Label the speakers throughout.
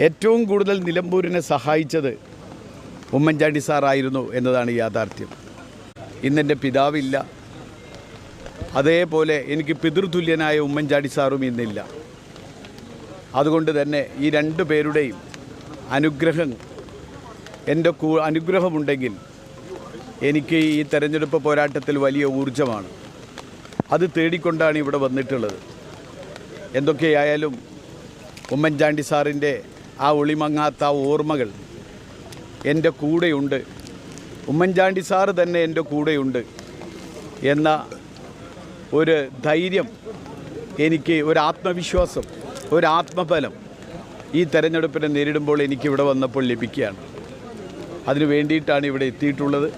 Speaker 1: ഏറ്റവും കൂടുതൽ നിലമ്പൂരിനെ സഹായിച്ചത് ഉമ്മൻചാണ്ടി സാറായിരുന്നു എന്നതാണ് യാഥാർത്ഥ്യം. ഇന്നെന്റെ പിതാവില്ല. അതേപോലെ എനിക്ക് പിതൃതുല്യനായ ഉമ്മൻചാണ്ടി സാറും ഇന്നില്ല. അതുകൊണ്ട് തന്നെ ഈ രണ്ട് പേരുടെയും അനുഗ്രഹം എന്റെ കൂ അനുഗ്രഹമുണ്ടെങ്കിൽ എനിക്ക് ഈ തെരഞ്ഞെടുപ്പ് പോരാട്ടത്തിൽ വലിയ ഊർജമാണ് അത് തേടിക്കൊണ്ടാണ് ഇവിടെ വന്നിട്ടുള്ളത്. എന്തൊക്കെയായാലും ഉമ്മൻചാണ്ടി സാറിന്റെ ആ ഒളിമങ്ങാത്ത ഓർമ്മകൾ എന്റെ കൂടെയുണ്ട്. ഉമ്മൻചാണ്ടി സാറ് തന്നെ എന്റെ കൂടെയുണ്ട് എന്ന ഒരു ധൈര്യം എനിക്ക് ഒരു ആത്മവിശ്വാസം ഒരു ആത്മഫലം ഈ തെരഞ്ഞെടുപ്പിനെ നേരിടുമ്പോൾ എനിക്കിവിടെ വന്നപ്പോൾ ലഭിക്കുകയാണ്. അതിനു വേണ്ടിയിട്ടാണ് ഇവിടെ എത്തിയിട്ടുള്ളത്.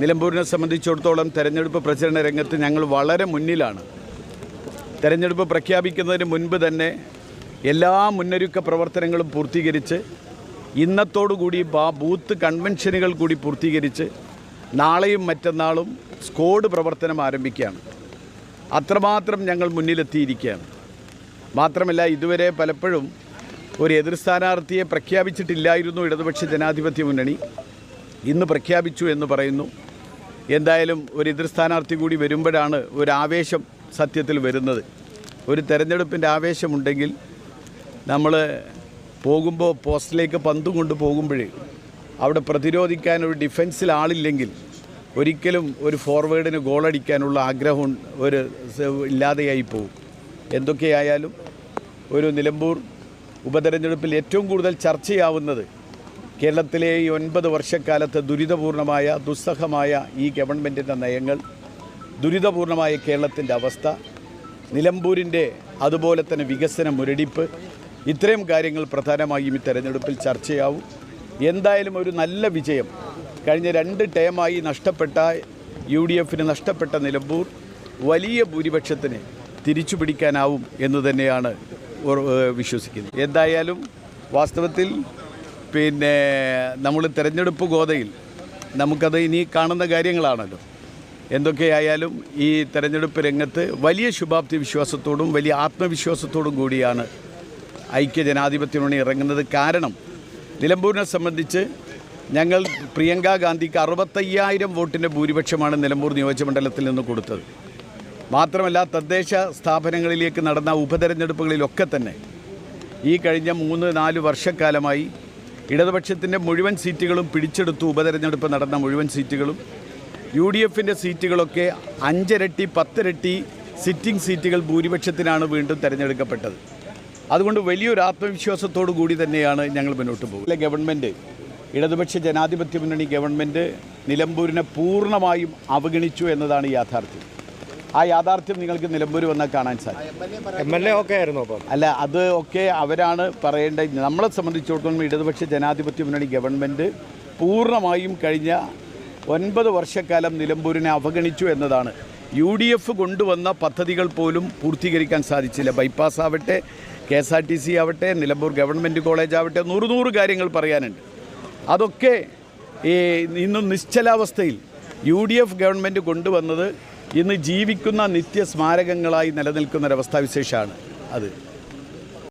Speaker 1: നിലമ്പൂരിനെ സംബന്ധിച്ചിടത്തോളം തെരഞ്ഞെടുപ്പ് പ്രചരണ രംഗത്ത് ഞങ്ങൾ വളരെ മുന്നിലാണ്. തെരഞ്ഞെടുപ്പ് പ്രഖ്യാപിക്കുന്നതിന് മുൻപ് തന്നെ എല്ലാ മുന്നൊരുക്ക പ്രവർത്തനങ്ങളും പൂർത്തീകരിച്ച് ഇന്നത്തോടുകൂടി ബാ ബൂത്ത് കൺവെൻഷനുകൾ കൂടി പൂർത്തീകരിച്ച് നാളെയും മറ്റന്നാളും സ്കോഡ് പ്രവർത്തനം ആരംഭിക്കുകയാണ്. അത്രമാത്രം ഞങ്ങൾ മുന്നിലെത്തിയിരിക്കുകയാണ്. മാത്രമല്ല ഇതുവരെ പലപ്പോഴും ഒരു എതിർ സ്ഥാനാർത്ഥിയെ പ്രഖ്യാപിച്ചിട്ടില്ലായിരുന്നു ഇടതുപക്ഷ ജനാധിപത്യ മുന്നണി. ഇന്ന് പ്രഖ്യാപിച്ചു എന്ന് പറയുന്നു. എന്തായാലും ഒരു എതിർ സ്ഥാനാർത്ഥി കൂടി വരുമ്പോഴാണ് ഒരു ആവേശം സത്യത്തിൽ വരുന്നത്. ഒരു തെരഞ്ഞെടുപ്പിന്റെ ആവേശമുണ്ടെങ്കിൽ നമ്മൾ പോകുമ്പോൾ പോസ്റ്റിലേക്ക് പന്ത് കൊണ്ട് പോകുമ്പോഴേ അവിടെ പ്രതിരോധിക്കാൻ ഒരു ഡിഫൻസിൽ ആളില്ലെങ്കിൽ ഒരിക്കലും ഒരു ഫോർവേഡിന് ഗോളടിക്കാനുള്ള ആഗ്രഹം ഒരു ഇല്ലാതെയായി പോകും. എന്തൊക്കെയായാലും ഒരു നിലമ്പൂർ ഉപതെരഞ്ഞെടുപ്പിൽ ഏറ്റവും കൂടുതൽ ചർച്ചയാവുന്നത് കേരളത്തിലെ ഈ ഒൻപത് വർഷക്കാലത്ത് ദുരിതപൂർണമായ ദുസ്സഹമായ ഈ ഗവൺമെന്റിന്റെ നയങ്ങൾ ദുരിതപൂർണമായ കേരളത്തിന്റെ അവസ്ഥ നിലമ്പൂരിന്റെ അതുപോലെ തന്നെ വികസന മുരടിപ്പ് ഇത്രയും കാര്യങ്ങൾ പ്രധാനമായും ഈ തെരഞ്ഞെടുപ്പിൽ ചർച്ചയാവും. എന്തായാലും ഒരു നല്ല വിജയം. കഴിഞ്ഞ രണ്ട് ടേമായി നഷ്ടപ്പെട്ട യു ഡി എഫിന് നഷ്ടപ്പെട്ട നിലമ്പൂർ വലിയ ഭൂരിപക്ഷത്തിന് തിരിച്ചു പിടിക്കാനാവും എന്ന് തന്നെയാണ് വിശ്വസിക്കുന്നത്. എന്തായാലും വാസ്തവത്തിൽ പിന്നെ നമ്മൾ തിരഞ്ഞെടുപ്പ് ഗോതയിൽ നമുക്കത് ഇനി കാണുന്ന കാര്യങ്ങളാണല്ലോ. എന്തൊക്കെയായാലും ഈ തെരഞ്ഞെടുപ്പ് രംഗത്ത് വലിയ ശുഭാപ്തി വിശ്വാസത്തോടും വലിയ ആത്മവിശ്വാസത്തോടും കൂടിയാണ് ഐക്യ ജനാധിപത്യ മുന്നണി ഇറങ്ങുന്നത് കാരണം നിലമ്പൂരിനെ സംബന്ധിച്ച് ഞങ്ങൾ പ്രിയങ്ക ഗാന്ധിക്ക് അറുപത്തയ്യായിരം വോട്ടിന്റെ ഭൂരിപക്ഷമാണ് നിലമ്പൂർ നിയോജകമണ്ഡലത്തിൽ നിന്ന് കൊടുത്തത്. മാത്രമല്ല തദ്ദേശ സ്ഥാപനങ്ങളിലേക്ക് നടന്ന ഉപതെരഞ്ഞെടുപ്പുകളിലൊക്കെ തന്നെ ഈ കഴിഞ്ഞ മൂന്ന് നാല് വർഷക്കാലമായി ഇടതുപക്ഷത്തിന്റെ മുഴുവൻ സീറ്റുകളും പിടിച്ചെടുത്തു ഉപതെരഞ്ഞെടുപ്പ് നടന്ന മുഴുവൻ സീറ്റുകളും. യു ഡി എഫിന്റെ സീറ്റുകളൊക്കെ അഞ്ചിരട്ടി പത്തിരട്ടി സിറ്റിംഗ് സീറ്റുകൾ ഭൂരിപക്ഷത്തിനാണ് വീണ്ടും തിരഞ്ഞെടുക്കപ്പെട്ടത്. അതുകൊണ്ട് വലിയൊരു ആത്മവിശ്വാസത്തോടു കൂടി തന്നെയാണ് ഞങ്ങൾ മുന്നോട്ട് പോകുന്നത്. ഗവൺമെന്റ് ഇടതുപക്ഷ ജനാധിപത്യ മുന്നണി ഗവൺമെന്റ് നിലമ്പൂരിനെ പൂർണമായും അവഗണിച്ചു എന്നതാണ് യാഥാർത്ഥ്യം. ആ യാഥാർത്ഥ്യം നിങ്ങൾക്ക് നിലമ്പൂർ വന്നാൽ കാണാൻ സാധിക്കും.
Speaker 2: എം എൽ എ ഒക്കെ ആയിരുന്നു അപ്പം.
Speaker 1: അല്ല അത് ഒക്കെ അവരാണ് പറയേണ്ടത്. നമ്മളെ സംബന്ധിച്ചിടത്തോളം ഇടതുപക്ഷ ജനാധിപത്യ മുന്നണി ഗവൺമെന്റ് പൂർണമായും കഴിഞ്ഞ ഒൻപത് വർഷക്കാലം നിലമ്പൂരിനെ അവഗണിച്ചു എന്നതാണ്. യു ഡി എഫ് കൊണ്ടുവന്ന പദ്ധതികൾ പോലും പൂർത്തീകരിക്കാൻ സാധിച്ചില്ല. ബൈപ്പാസ് ആവട്ടെ K S R T C ആവട്ടെ നിലമ്പൂർ ഗവൺമെന്റ് കോളേജ് ആവട്ടെ നൂറ് നൂറ് കാര്യങ്ങൾ പറയാനുണ്ട്. അതൊക്കെ ഈ ഇന്നും നിശ്ചലാവസ്ഥയിൽ യു ഡി എഫ് ഗവൺമെന്റ് കൊണ്ടുവന്നത് ഇന്ന് ജീവിക്കുന്ന നിത്യസ്മാരകങ്ങളായി നിലനിൽക്കുന്ന നിലനിൽക്കുന്നൊരവസ്ഥാവിശേഷമാണ് അത്.